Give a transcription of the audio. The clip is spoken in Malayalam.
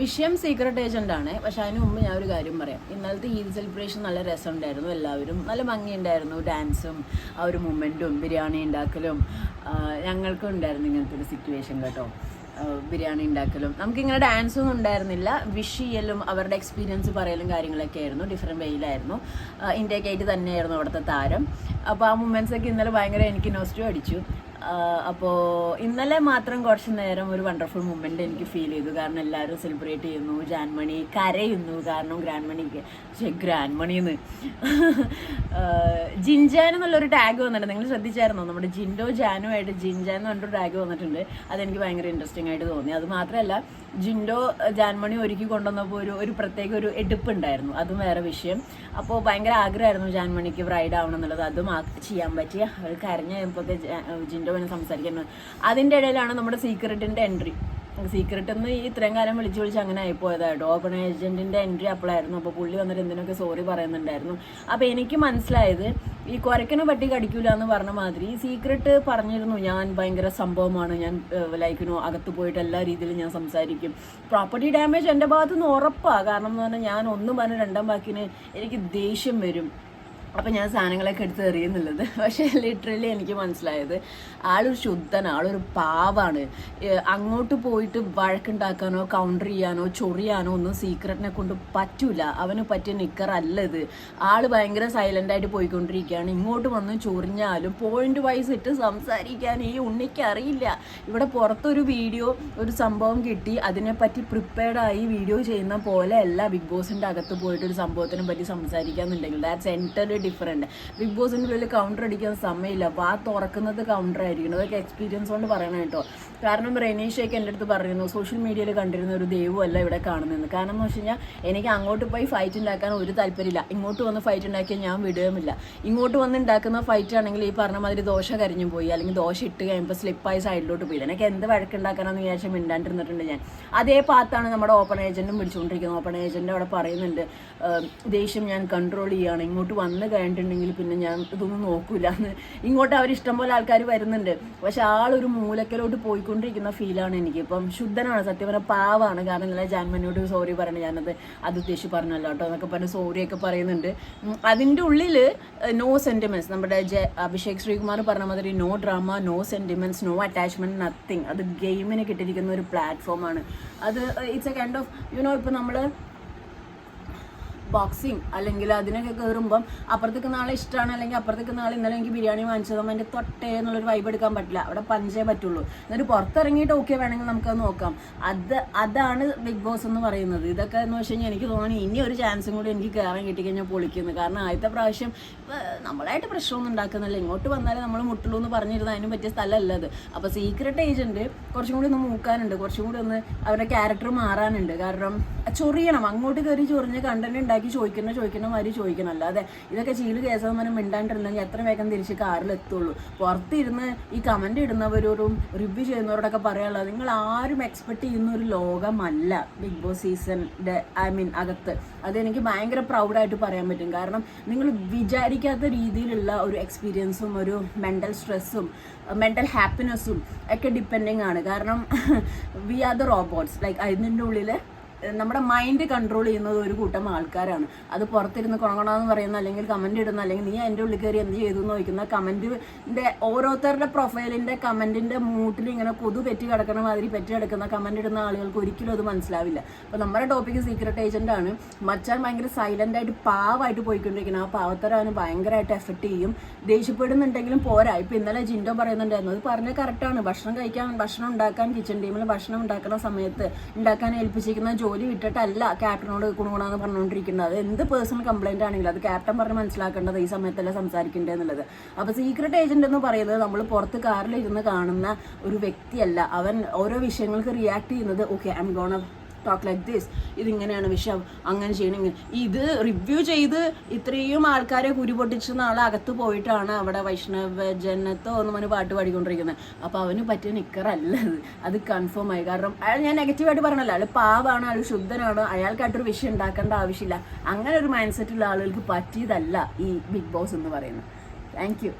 വിഷയം സീക്രട്ട് ഏജന്റ് ആണ്. പക്ഷെ അതിന് മുമ്പ് ഞാൻ ഒരു കാര്യം പറയാം. ഇന്നലത്തെ ഈദ് സെലിബ്രേഷൻ നല്ല രസമുണ്ടായിരുന്നു എല്ലാവരും. നല്ല ഭംഗിയുണ്ടായിരുന്നു ഡാൻസും ആ ഒരു മൊമെന്റും ബിരിയാണി ഉണ്ടാക്കലും. ഞങ്ങൾക്കും ഉണ്ടായിരുന്നു ഇങ്ങനത്തെ ഒരു സിറ്റുവേഷൻ കേട്ടോ. ബിരിയാണി ഉണ്ടാക്കലും. നമുക്കിങ്ങനെ ഡാൻസ് ഒന്നും ഉണ്ടായിരുന്നില്ല. വിഷ് ചെയ്യലും അവരുടെ എക്സ്പീരിയൻസ് പറയലും കാര്യങ്ങളൊക്കെ ആയിരുന്നു. ഡിഫറെന്റ് വേയിലായിരുന്നു ഇന്ത്യക്കായിട്ട് തന്നെയായിരുന്നു അവിടുത്തെ താരം. അപ്പോൾ ആ മൂമെന്റ്സ് ഒക്കെ ഇന്നലെ ഭയങ്കര എനിക്ക് നോസ്റ്റു അടിച്ചു. അപ്പോൾ ഇന്നലെ മാത്രം കുറച്ച് നേരം ഒരു വണ്ടർഫുൾ മൂമെന്റ് എനിക്ക് ഫീൽ ചെയ്തു. കാരണം എല്ലാവരും സെലിബ്രേറ്റ് ചെയ്യുന്നു ജാൻമണി കരയുന്നു. കാരണം ഗ്രാൻഡ് മണിക്ക് പക്ഷേ ഗ്രാൻഡ് മണിന്ന് ജിൻജാൻ എന്നുള്ളൊരു ടാഗ് വന്നിട്ടുണ്ട്. നിങ്ങൾ ശ്രദ്ധിച്ചായിരുന്നോ? നമ്മുടെ ജിൻഡോ ജാനു ആയിട്ട് ജിൻജാൻ എന്ന് പറഞ്ഞൊരു ടാഗ് വന്നിട്ടുണ്ട്. അതെനിക്ക് ഭയങ്കര ഇൻട്രസ്റ്റിംഗ് ആയിട്ട് തോന്നി. അത് മാത്രമല്ല ജിൻഡോ ജാൻമണി ഒരുക്കി കൊണ്ടുവന്നപ്പോൾ ഒരു ഒരു പ്രത്യേക ഒരു എടുപ്പുണ്ടായിരുന്നു. അതും വേറെ വിഷയം. അപ്പോൾ ഭയങ്കര ആഗ്രഹമായിരുന്നു ജാൻമണിക്ക് ബ്രൈഡ് ആവണം എന്നുള്ളത്. അതും ചെയ്യാൻ പറ്റിയ അവർ കരഞ്ഞ കഴിയുമ്പോൾ ജിൻഡോ വേണം സംസാരിക്കുന്നത്. അതിന്റെ ഇടയിലാണ് നമ്മുടെ സീക്രട്ടിന്റെ എൻട്രി സീക്രട്ട് എന്ന് ഈ ഇത്രയും കാലം വിളിച്ച് വിളിച്ച് അങ്ങനെ ആയിപ്പോയതായിട്ടോ ഓപ്പൺ ഏജന്റിന്റെ എൻട്രി അപ്പോഴായിരുന്നു അപ്പോൾ പുള്ളി വന്നിട്ട് എന്തിനൊക്കെ സോറി പറയുന്നുണ്ടായിരുന്നു. അപ്പോൾ എനിക്ക് മനസ്സിലായത് ഈ കുരക്കനെ പട്ടി കടിക്കൂല എന്ന് പറഞ്ഞ മാതിരി സീക്രട്ട് പറഞ്ഞിരുന്നു. ഞാൻ ഭയങ്കര സംഭവമാണ്. ഞാൻ ലൈക്കിനു അകത്ത് പോയിട്ട് എല്ലാ രീതിയിലും ഞാൻ സംസാരിക്കും. പ്രോപ്പർട്ടി ഡാമേജ് എന്റെ ഭാഗത്തുനിന്ന് ഉറപ്പാണ് കാരണം എന്ന് പറഞ്ഞാൽ ഞാൻ ഒന്നും പറഞ്ഞ രണ്ടാം ബാക്കിന് എനിക്ക് ദേഷ്യം വരും. അപ്പം ഞാൻ സാധനങ്ങളൊക്കെ എടുത്ത് എറിയുന്നുള്ളത്. പക്ഷേ ലിറ്ററലി എനിക്ക് മനസ്സിലായത് ആളൊരു ശുദ്ധനാണ് ആളൊരു പാവാണ്. അങ്ങോട്ട് പോയിട്ട് വഴക്കുണ്ടാക്കാനോ കൗണ്ടർ ചെയ്യാനോ ചൊറിയാനോ ഒന്നും സീക്രട്ടിനെ കൊണ്ട് പറ്റൂല. അവന് പറ്റിയ നിക്കറല്ല ഇത്. ആൾ ഭയങ്കര സൈലന്റായിട്ട് പോയിക്കൊണ്ടിരിക്കുകയാണ്. ഇങ്ങോട്ട് വന്ന് ചൊറിഞ്ഞാലും പോയിന്റ് വൈസ് ഇട്ട് സംസാരിക്കാൻ ഈ ഉണ്ണിക്ക് അറിയില്ല. ഇവിടെ പുറത്തൊരു വീഡിയോ ഒരു സംഭവം കിട്ടി. അതിനെപ്പറ്റി പ്രിപ്പയർഡായി വീഡിയോ ചെയ്യുന്ന പോലെയല്ല ബിഗ് ബോസിന്റെ അകത്ത് പോയിട്ട് ഒരു സംഭവത്തിനെ പറ്റി സംസാരിക്കാന്നുണ്ടെങ്കിൽ. ദാറ്റ്സ് എന്റർലി ഡിഫറെന്റ് ബിഗ് ബോസിന്റെ ഉള്ളിൽ കൗണ്ടർ അടിക്കാൻ സമയമില്ല. അപ്പോൾ ആ തുറക്കുന്നത് കൗണ്ടർ ആയിരിക്കണം. അതൊക്കെ എക്സ്പീരിയൻസ് കൊണ്ട് പറയണം കേട്ടോ. കാരണം റെനീഷയൊക്കെ എന്റെ അടുത്ത് പറയുന്നു സോഷ്യൽ മീഡിയയിൽ കണ്ടിരുന്ന ഒരു ദൈവമല്ല ഇവിടെ കാണുന്നത് കാരണം എന്ന് വെച്ച് കഴിഞ്ഞാൽ എനിക്ക് അങ്ങോട്ട് പോയി ഫൈറ്റ് ഉണ്ടാക്കാൻ ഒരു താല്പര്യമില്ല. ഇങ്ങോട്ട് വന്ന് ഫൈറ്റ് ഉണ്ടാക്കിയാൽ ഞാൻ വിടുകയുമില്ല. ഇങ്ങോട്ട് വന്ന് ഉണ്ടാക്കുന്ന ഫൈറ്റ് ആണെങ്കിൽ ഈ പറഞ്ഞ മാതിരി ദോശ കരിഞ്ഞു പോയി അല്ലെങ്കിൽ ദോശ ഇട്ട് കഴിയുമ്പോൾ സ്ലിപ്പായി സൈഡിലോട്ട് പോയി. എനിക്ക് എന്ത് വഴക്കുണ്ടാക്കാനെന്ന് വിചാരിച്ചാൽ മിണ്ടാണ്ടിരുന്നിട്ടുണ്ട് ഞാൻ. അതേ പാത്താണ് നമ്മുടെ ഓപ്പൺ ഏജന്റും പിടിച്ചുകൊണ്ടിരിക്കുന്നത് ഓപ്പൺ ഏജന്റ് അവിടെ പറയുന്നുണ്ട് ദേഷ്യം ഞാൻ കൺട്രോൾ ചെയ്യുകയാണ് ഇങ്ങോട്ട് വന്ന് കഴിഞ്ഞിട്ടുണ്ടെങ്കിൽ പിന്നെ ഞാൻ ഇതൊന്നും നോക്കൂല. എന്ന് ഇങ്ങോട്ട് അവർ ഇഷ്ടം പോലെ ആൾക്കാർ വരുന്നുണ്ട്. പക്ഷെ ആളൊരു മൂലക്കലോട്ട് പോയിക്കൊണ്ടിരിക്കുന്ന ഫീലാണ് എനിക്ക്. ഇപ്പം ശുദ്ധനാണ് സത്യം പറഞ്ഞാൽ പാവാണ്. കാരണം ഇന്നലെ ജാൻമനോട് സോറി പറഞ്ഞു ഞാനത് അത് ഉദ്ദേശിച്ച് പറഞ്ഞല്ലോ കേട്ടോ എന്നൊക്കെ പറഞ്ഞ് സോറിയൊക്കെ പറയുന്നുണ്ട്. അതിന്റെ ഉള്ളിൽ നോ സെന്റിമെന്റ്സ് നമ്മുടെ ജെ അഭിഷേക് ശ്രീകുമാർ പറഞ്ഞ മാതിരി no drama no sentiments no attachment nothing അത് ഗെയിമിന് കിട്ടിയിരിക്കുന്ന ഒരു പ്ലാറ്റ്ഫോമാണ് അത് it's a kind of you know ഇപ്പോൾ നമ്മൾ ബോക്സിങ് അല്ലെങ്കിൽ അതിനൊക്കെ കയറുമ്പം അപ്പുറത്തേക്ക് നാളെ ഇഷ്ടമാണ് അല്ലെങ്കിൽ അപ്പുറത്തേക്ക് നാളെ ഇന്നലെ എനിക്ക് ബിരിയാണി വാങ്ങിച്ചതും അതിന്റെ തൊട്ടേ എന്നുള്ളൊരു വൈബ് എടുക്കാൻ പറ്റില്ല. അവിടെ പഞ്ചേ പറ്റുള്ളൂ. എന്നിട്ട് പുറത്തിറങ്ങിയിട്ട് ഓക്കെ വേണമെങ്കിൽ നമുക്കത് നോക്കാം. അത് അതാണ് ബിഗ് ബോസ് എന്ന് പറയുന്നത്. ഇതൊക്കെ എന്ന് വെച്ച് കഴിഞ്ഞാൽ എനിക്ക് തോന്നുന്നു ഇനി ഒരു ചാൻസും കൂടി എനിക്ക് കയറാൻ കിട്ടിക്കഴിഞ്ഞാൽ പൊളിക്കുന്നു. കാരണം ആദ്യത്തെ പ്രാവശ്യം നമ്മളായിട്ട് പ്രശ്നമൊന്നും ഉണ്ടാക്കുന്നില്ല. ഇങ്ങോട്ട് വന്നാലേ നമ്മൾ മുട്ടുള്ളൂ എന്ന് പറഞ്ഞിരുന്ന അതിനും പറ്റിയ സ്ഥലമല്ല അത് അപ്പോൾ സീക്രട്ട് ഏജന്റ് കുറച്ചും കൂടി ഒന്ന് മൂക്കാനുണ്ട്. കുറച്ചും കൂടി ഒന്ന് അവരുടെ ക്യാരക്ടർ മാറാനുണ്ട്. കാരണം ചൊറിയണം. അങ്ങോട്ട് കയറി ചൊറിഞ്ഞ് കണ്ടന്റ് ഉണ്ടാക്കി ചോദിക്കുന്ന ചോദിക്കുന്ന മാതിരി ചോദിക്കണം. അല്ലാതെ ഇതൊക്കെ ചീൽ കേസവന്മാരും മിണ്ടാണ്ടിരുന്നെങ്കിൽ എത്ര വേഗം തിരിച്ച് കാറിൽ എത്തുള്ളൂ പുറത്തിരുന്ന് ഈ കമന്റ് ഇടുന്നവരോടും റിവ്യൂ ചെയ്യുന്നവരോടൊക്കെ പറയാനുള്ളത് നിങ്ങൾ ആരും എക്സ്പെക്ട് ചെയ്യുന്ന ഒരു ലോകമല്ല ബിഗ് ബോസ് സീസണിന്റെ ഐ മീൻ അകത്ത്. അതെനിക്ക് ഭയങ്കര പ്രൗഡായിട്ട് പറയാൻ പറ്റും. കാരണം നിങ്ങൾ വിചാരിക്കാത്ത രീതിയിലുള്ള ഒരു എക്സ്പീരിയൻസും ഒരു മെന്റൽ സ്ട്രെസ്സും മെന്റൽ ഹാപ്പിനെസ്സും ഒക്കെ ഡിപ്പെൻഡിങ് ആണ്. കാരണം we are the robots like അതിന്റെ ഉള്ളിൽ നമ്മുടെ മൈൻഡ് കൺട്രോൾ ചെയ്യുന്നത് ഒരു കൂട്ടം ആൾക്കാരാണ്. അത് പുറത്തിരുന്ന് കുണകണമെന്ന് പറയുന്ന അല്ലെങ്കിൽ കമന്റ് ഇടുന്ന അല്ലെങ്കിൽ നീ എന്റെ ഉള്ളിൽ കയറി എന്ത് ചെയ്തു എന്ന് ചോദിക്കുന്ന കമന്റിന്റെ ഓരോരുത്തരുടെ പ്രൊഫൈലിന്റെ കമന്റിന്റെ മൂട്ടിൽ ഇങ്ങനെ കൊതു പെറ്റി കിടക്കണ മാതിരി പെറ്റി കിടക്കുന്ന കമന്റ് ഇടുന്ന ആളുകൾക്ക് ഒരിക്കലും അത് മനസ്സിലാവില്ല. അപ്പോൾ നമ്മുടെ ടോപ്പിക്ക് സീക്രട്ട് ഏജന്റ് ആണ്. മച്ചാൻ ഭയങ്കര സൈലന്റ് ആയിട്ട് പാവായിട്ട് പോയിക്കൊണ്ടിരിക്കുന്നത് ആ പാവത്തരം ഭയങ്കരമായിട്ട് എഫക്റ്റ് ചെയ്യും. ദേഷ്യപ്പെടുന്നുണ്ടെങ്കിലും പോരാ. ഇപ്പോൾ ഇന്നലെ ജിൻഡോ പറയുന്നുണ്ടായിരുന്നു. അത് പറഞ്ഞ കറക്റ്റാണ് ഭക്ഷണം കഴിക്കാൻ ഭക്ഷണം ഉണ്ടാക്കാൻ കിച്ചൺ ടീമിൽ ഭക്ഷണം ഉണ്ടാക്കുന്ന സമയത്ത് ഉണ്ടാക്കാൻ ഏൽപ്പിച്ചിരിക്കുന്ന ജോലി വിട്ടിട്ടല്ല ക്യാപ്റ്റനോട് കുണുകുണാന്ന് പറഞ്ഞുകൊണ്ടിരിക്കുന്നത് അത് എന്ത് പേഴ്സണൽ കംപ്ലൈന്റ് ആണെങ്കിലും അത് ക്യാപ്റ്റൻ പറഞ്ഞ് മനസ്സിലാക്കേണ്ടത് ഈ സമയത്തല്ല സംസാരിക്കേണ്ടത് എന്നുള്ളത്. അപ്പോൾ സീക്രട്ട് ഏജന്റ് എന്ന് പറയുന്നത് നമ്മൾ പുറത്ത് കാറിലിരുന്ന് കാണുന്ന ഒരു വ്യക്തിയല്ല. അവൻ ഓരോ വിഷയങ്ങൾക്ക് റിയാക്ട് ചെയ്യുന്നത് okay I'm gonna talk like this ഇതിങ്ങനെയാണ് വിഷം. അങ്ങനെ ചെയ്യണം ഇത് റിവ്യൂ ചെയ്ത് ഇത്രയും ആൾക്കാരെ കുരു പൊട്ടിച്ച നാളെ അകത്ത് പോയിട്ടാണ് അവിടെ വൈഷ്ണവ ജനത്തോ എന്ന് പറഞ്ഞ് പാട്ട് പാടിക്കൊണ്ടിരിക്കുന്നത്. അപ്പോൾ അവന് പറ്റിയ നിക്കറല്ല അത്. അത് കൺഫേം ആയി. കാരണം അയാൾ ഞാൻ നെഗറ്റീവായിട്ട് പറഞ്ഞല്ലോ. അയാൾ പാവാണ് അയാൾ ശുദ്ധനാണ്. അയാൾക്കായിട്ടൊരു വിഷയം ഉണ്ടാക്കേണ്ട ആവശ്യമില്ല. അങ്ങനെ ഒരു മൈൻഡ് സെറ്റുള്ള ആളുകൾക്ക് പറ്റിയതല്ല ഈ ബിഗ് ബോസ് എന്ന് പറയുന്നത്. Thank you